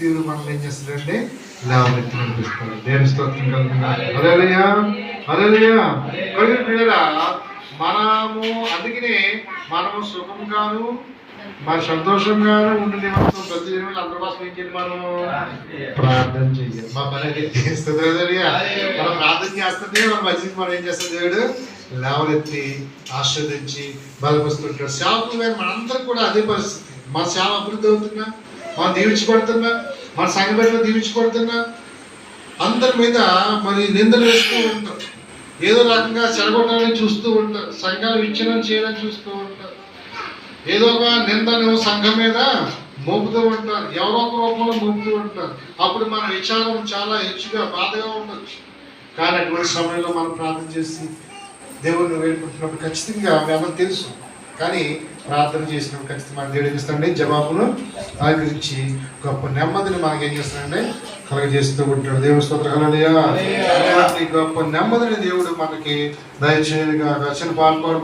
దేవుడు మనల్ని ఏం చేస్తాడంటే లేవనెత్తి నడిపిస్తాడు దేవుని స్తోత్రం కలుగుతుంది? అదేలయ్యా అదేలయ్యా పిల్లరా? మనము అందుకనే మనము సుఖం కాను మన సంతోషంగాను ఉండే నిమిత్తం ప్రతి దినం అందరి కోసం ఏం చేయాలి మనం? ప్రార్థన చెయ్యాలి మా పని చేస్తుంది మనం ప్రార్థన చేస్తుంది మన మంచిది మనం ఏం చేస్తాం దేవుడు? లేవనెత్తి ఆస్వాదించి బలపరుస్తుంటాడు. సేవకులు గారు మనందరం కూడా అదే పరిస్థితి. మన సేవ అభివృద్ధి అవుతున్నా మనం దీవించబడుతున్నా మన సంఘ బిడ్డలు దీవించబడుతున్నా అందరి మీద మరి నిందలు వేస్తూ ఉంటారు. ఏదో రకంగా చెడగొట్టాలని చూస్తూ ఉంటారు. సంఘాలు విచ్ఛిన్నం చేయాలని చూస్తూ ఉంటారు. ఏదో ఒక నిందను సంఘం మీద మోపుతూ ఉంటారు. ఎవరో ఒక రూపంలో మోపుతూ ఉంటారు. అప్పుడు మన విచారం చాలా హెచ్చుగా బాధగా ఉండొచ్చు. కానీ అటువంటి సమయంలో మనం ప్రార్థన చేసి దేవుడిని వేడుకుంటున్నప్పుడు ఖచ్చితంగా మేము తెలుసు. కానీ ప్రార్థన చేసినప్పుడు ఖచ్చితంగా మన దేవుడు ఏం జవాబును ఆకరించి గొప్ప నెమ్మదిని మనకి ఏం చేస్తాడండి కలగజేస్తూ ఉంటాడు. దేవుడు స్తోత్ర. గొప్ప నెమ్మదిని దేవుడు మనకి దయచేయగా రచన పాల్పడు